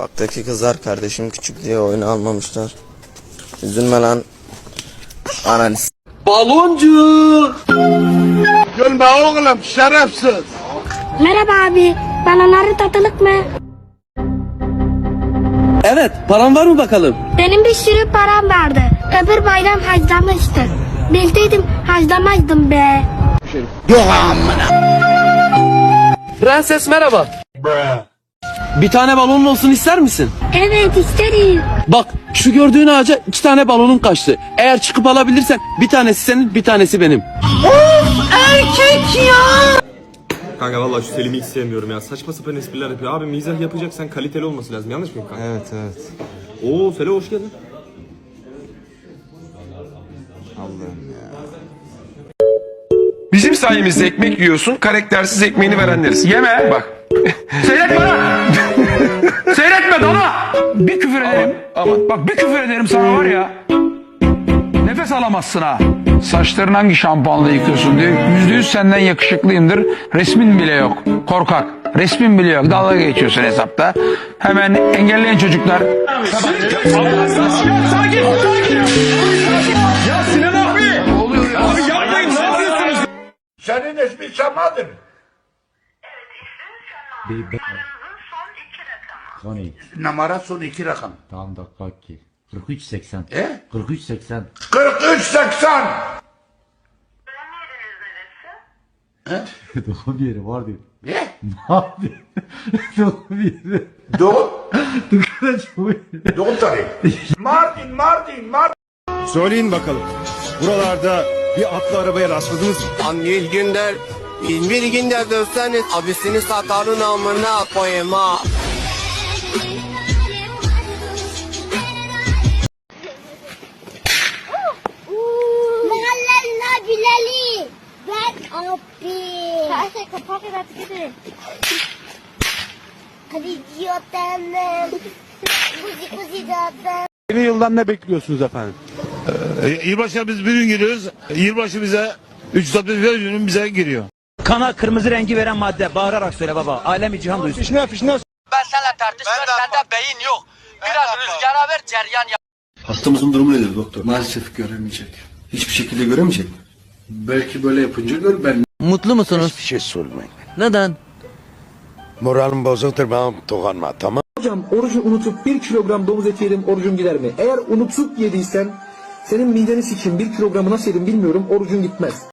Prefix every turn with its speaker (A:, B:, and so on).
A: Sokaktaki kızlar kardeşim küçük diye oyunu almamışlar. Üzülme lan. Analiz.
B: Baloncu.
C: Gülme oğlum şerefsiz.
D: Merhaba abi. Bana Naruto'luk mı?
B: Evet paran var mı bakalım?
D: Benim bir sürü param vardı. Öbür bayram haclamıştı. Bilseydim haclamazdım be.
B: Prenses merhaba. Bir tane balonun olsun ister misin?
D: Evet isterim.
B: Bak şu gördüğün ağaca iki tane balonun kaçtı. Eğer çıkıp alabilirsen bir tanesi senin bir tanesi benim.
E: Kanka vallahi şu Selim'i hiç sevmiyorum ya. Saçma sapan espriler yapıyor. Abi mizah yapacaksan kaliteli olması lazım. Yanlış mıyım kanka?
A: Evet evet.
E: Oo Selo hoş geldin.
F: Bizim sayemizde ekmek yiyorsun, karaktersiz ekmeğini verenleriz. Yeme bak.
G: Seyretme lan! Seyretme dana! Bir küfür ederim.
F: aman.
G: Bak bir küfür ederim sana var ya. Nefes alamazsın ha. Saçlarını hangi şampuanla yıkıyorsun diye. Yüzde yüz senden yakışıklıyımdır. Resmin bile yok. Korkak. Resmin bile yok. Dalga geçiyorsun hesapta. Hemen engelleyen çocuklar.
C: Senin ismin Sema'dır.
H: Son iki.
C: Numara son iki rakam.
H: Tamam dakika iki. 43.80.
C: E?
H: 43.80.
C: 4380.
H: Doğum yeri var diyor.
C: Ne?
H: Abi. Doğum yeri.
C: Doğum. Doğum tarihi. Mardin, Mardin, Mardin.
I: Söyleyin bakalım. Buralarda bir atlı arabaya rastladınız mı?
A: An bir günler bin bir günde dövseniz abisini satarın amına koyayım
D: abi. Her kapak eder gibi. Hadi diyotanım. Kuzi kuzi diyotanım.
I: Yeni yıldan ne bekliyorsunuz efendim?
C: Yılbaşına biz bir gün giriyoruz. Yılbaşı bize 365 günün bize giriyor.
J: Kana kırmızı rengi veren madde. Bağırarak söyle baba. Alemi cihan duysun.
I: Fişne fişne.
J: Ben seninle tartışmıyorum. Sende beyin yok. Biraz rüzgara ver ceryan yap.
K: Hastamızın durumu nedir doktor? Maalesef göremeyecek. Hiçbir şekilde göremeyecek. Belki böyle yapınca gör ben.
B: Mutlu musunuz?
C: Bir şey sormayın.
B: Neden?
C: Moralim bozuktur bana dokunma tamam.
B: Hocam orucu unutup bir kilogram domuz eti yedim orucum gider mi? Eğer unutup yediysen senin mideni sikeyim bir kilogramı nasıl yedim bilmiyorum orucun gitmez.